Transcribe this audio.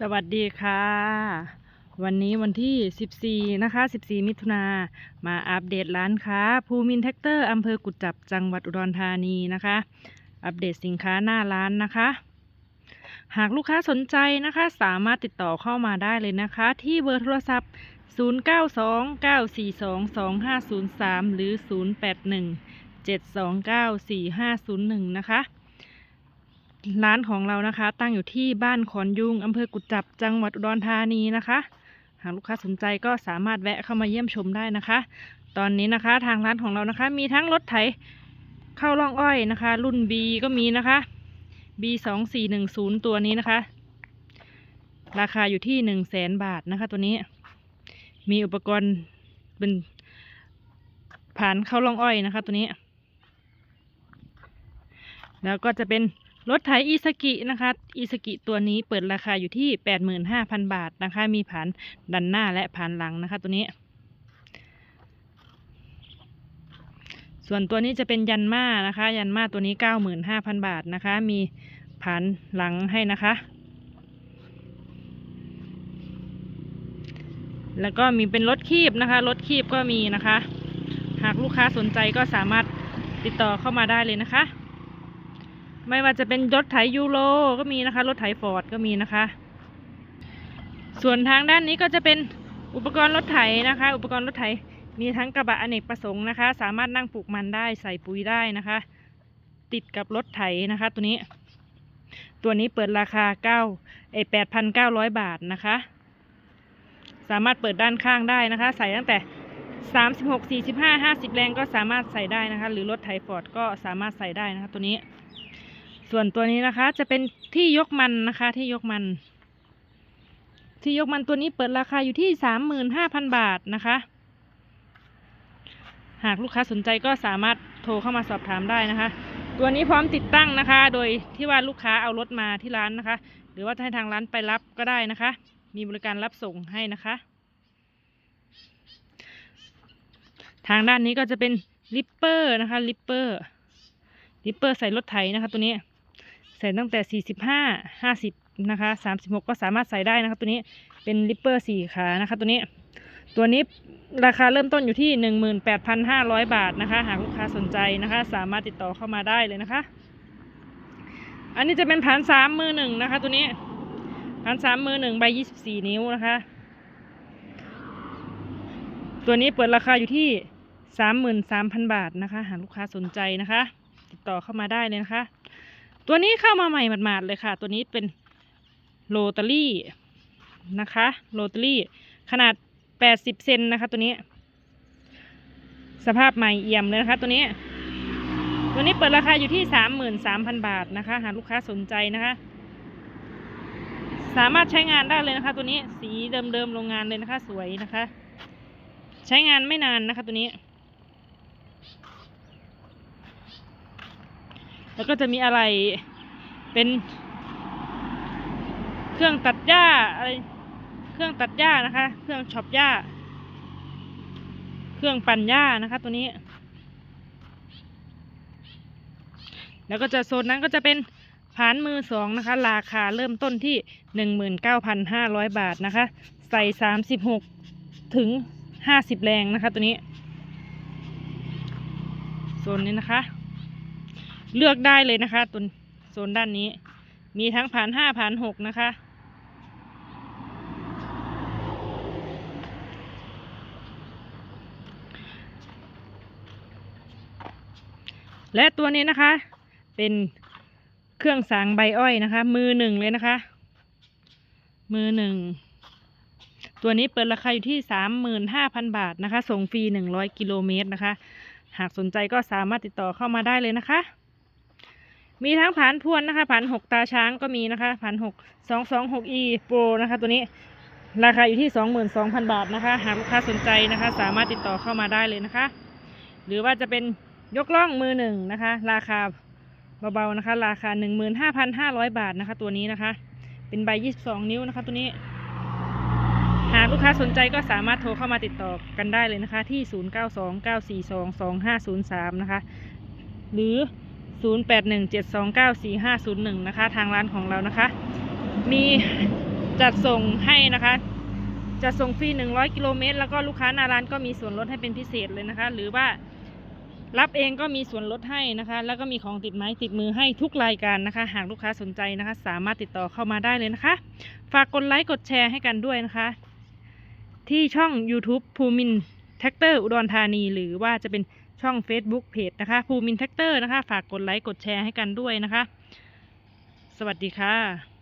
สวัสดีค่ะ วันนี้วันที่ 14 นะคะ 14 มิถุนามาอัปเดตร้านค้า ภูมินแท็กเตอร์อำเภอกุจจับจังหวัดอุดรธานีนะคะ อัปเดตสินค้าหน้าร้านนะคะ หากลูกค้าสนใจนะคะ สามารถติดต่อเข้ามาได้เลยนะคะ ที่เบอร์โทรศัพท์ 0929422503 หรือ 0817294501 นะคะ ร้านของเรานะคะ ตั้งอยู่ที่บ้านขอนยุงอำเภอกุจจับจังหวัดอุดรธานีนะคะ หากลูกค้าสนใจก็สามารถแวะเข้ามาเยี่ยมชมได้นะคะ ตอนนี้นะคะทางร้านของเรานะคะ มีทั้งรถไถเข้าร่องอ้อยนะคะ รุ่น B ก็มีนะคะ B สองสี่หนึ่งศูนย์ตัวนี้นะคะ ราคาอยู่ที่หนึ่งแสนบาทนะคะ ตัวนี้ มีอุปกรณ์เป็นผ่านเข้าร่องอ้อยนะคะ ตัวนี้ แล้วก็จะเป็น รถไถอีสกินะคะอีสกิตัวนี้เปิดราคาอยู่ที่ 85,000 บาทนะคะ มีผ่านดันหน้าและผ่านหลังนะคะ ตัวนี้ ส่วนตัวนี้จะเป็นยันมานะคะ ยันมาตัวนี้ 95,000 บาทนะคะ มีผ่านหลังให้นะคะ แล้วก็มีเป็นรถคีบนะคะ รถคีบก็มีนะคะ หากลูกค้าสนใจก็สามารถติดต่อเข้ามาได้เลยนะคะ ไม่ว่าจะเป็นรถไถยูโรก็มีนะคะ รถไถฟอร์ดก็มีนะคะ ส่วนทางด้านนี้ก็จะเป็นอุปกรณ์รถไถนะคะ อุปกรณ์รถไถมีทั้งกระบะอเนกประสงค์นะคะ สามารถนั่งปลูกมันได้ใส่ปุ๋ยได้นะคะ ติดกับรถไถนะคะ ตัวนี้ ตัวนี้เปิดราคาเก้าเอแปดพันเก้าร้อยบาทนะคะ สามารถเปิดด้านข้างได้นะคะ ใส่ตั้งแต่สามสิบหกสี่สิบห้าห้าสิบแรงก็สามารถใส่ได้นะคะ หรือรถไถฟอร์ดก็สามารถใส่ได้นะคะ ตัวนี้ ส่วนตัวนี้นะคะจะเป็นที่ยกมันนะคะ ที่ยกมัน ที่ยกมันตัวนี้เปิดราคาอยู่ที่สามหมื่นห้าพันบาทนะคะ หากลูกค้าสนใจก็สามารถโทรเข้ามาสอบถามได้นะคะ ตัวนี้พร้อมติดตั้งนะคะ โดยที่ว่าลูกค้าเอารถมาที่ร้านนะคะ หรือว่าจะให้ทางร้านไปรับก็ได้นะคะ มีบริการรับส่งให้นะคะ ทางด้านนี้ก็จะเป็นลิปเปอร์นะคะลิปเปอร์ลิปเปอร์ใส่รถไถนะคะตัวนี้ ใส่ตั้งแต่ 45 50 นะคะ 36 ก็สามารถใส่ได้นะคะตัวนี้เป็นลิปเปอร์4ขานะคะตัวนี้ ตัวนี้ราคาเริ่มต้นอยู่ที่ 18,500 บาทนะคะ หากลูกค้าสนใจนะคะ สามารถติดต่อเข้ามาได้เลยนะคะ อันนี้จะเป็นผ่านสามมือหนึ่งนะคะ ตัวนี้ผ่านสามมือหนึ่งใบ24นิ้วนะคะ ตัวนี้เปิดราคาอยู่ที่33,000บาทนะคะ หากลูกค้าสนใจนะคะ ติดต่อเข้ามาได้เลยนะคะ ตัวนี้เข้ามาใหม่หมาดๆเลยค่ะ ตัวนี้เป็นโรตารี่นะคะโรตารี่ขนาด 80 เซนนะคะ ตัวนี้ สภาพใหม่เอี่ยมเลยนะคะ ตัวนี้ ตัวนี้เปิดราคาอยู่ที่ 33,000 บาทนะคะ หากลูกค้าสนใจนะคะ สามารถใช้งานได้เลยนะคะ ตัวนี้สีเดิมๆโรงงานเลยนะคะ สวยนะคะ ใช้งานไม่นานนะคะ ตัวนี้ แล้วก็จะมีอะไรเป็นเครื่องตัดหญ้าอะไร เครื่องตัดหญ้านะคะ เครื่องช็อปหญ้า เครื่องปั่นหญ้านะคะ ตัวนี้ แล้วก็จะโซนนั้นก็จะเป็นผานมือสองนะคะ ราคาเริ่มต้นที่หนึ่งหมื่นเก้าพันห้าร้อยบาทนะคะ ใส่สามสิบหกถึงห้าสิบแรงนะคะ ตัวนี้ โซนนี้นะคะ เลือกได้เลยนะคะตัวโซนด้านนี้ มีทั้งผ่านห้าผ่านหกนะคะ และตัวนี้นะคะ เป็นเครื่องสางใบอ้อยนะคะ มือหนึ่งเลยนะคะ มือหนึ่งตัวนี้เปิดราคาอยู่ที่สามหมื่นห้าพันบาทนะคะ ส่งฟรีหนึ่งร้อยกิโลเมตรนะคะ หากสนใจก็สามารถติดต่อเข้ามาได้เลยนะคะ มีทั้งผานพวนนะคะผานหกตาช้างก็มีนะคะผานหกสองสองหกอีโปรนะคะ ตัวนี้ราคาอยู่ที่สองหมื่นสองพันบาทนะคะ หากลูกค้าสนใจนะคะ สามารถติดต่อเข้ามาได้เลยนะคะ หรือว่าจะเป็นยกล่องมือหนึ่งนะคะ ราคาเบาๆนะคะ ราคาหนึ่งหมื่นห้าพันห้าร้อยบาทนะคะ ตัวนี้นะคะ เป็นใบยี่สิบสองนิ้วนะคะ ตัวนี้หากลูกค้าสนใจก็สามารถโทรเข้ามาติดต่อกันได้เลยนะคะ ที่ 0929422503 นะคะ หรือ 0817294501 นะคะ ทางร้านของเรานะคะ มีจัดส่งให้นะคะจะส่งฟรี 100 กิโลเมตร แล้วก็ลูกค้าหน้าร้านก็มีส่วนลดให้เป็นพิเศษเลยนะคะ หรือว่ารับเองก็มีส่วนลดให้นะคะ แล้วก็มีของติดไม้ติดมือให้ทุกรายการนะคะ หากลูกค้าสนใจนะคะ สามารถติดต่อเข้ามาได้เลยนะคะ ฝากกดไลค์กดแชร์ให้กันด้วยนะคะ ที่ช่อง YouTube ภูมิน แท็กเตอร์อุดรธานี หรือว่าจะเป็นช่อง Facebook เพจนะคะภูมินแท็กเตอร์นะคะ ฝากกดไลค์กดแชร์ให้กันด้วยนะคะ สวัสดีค่ะ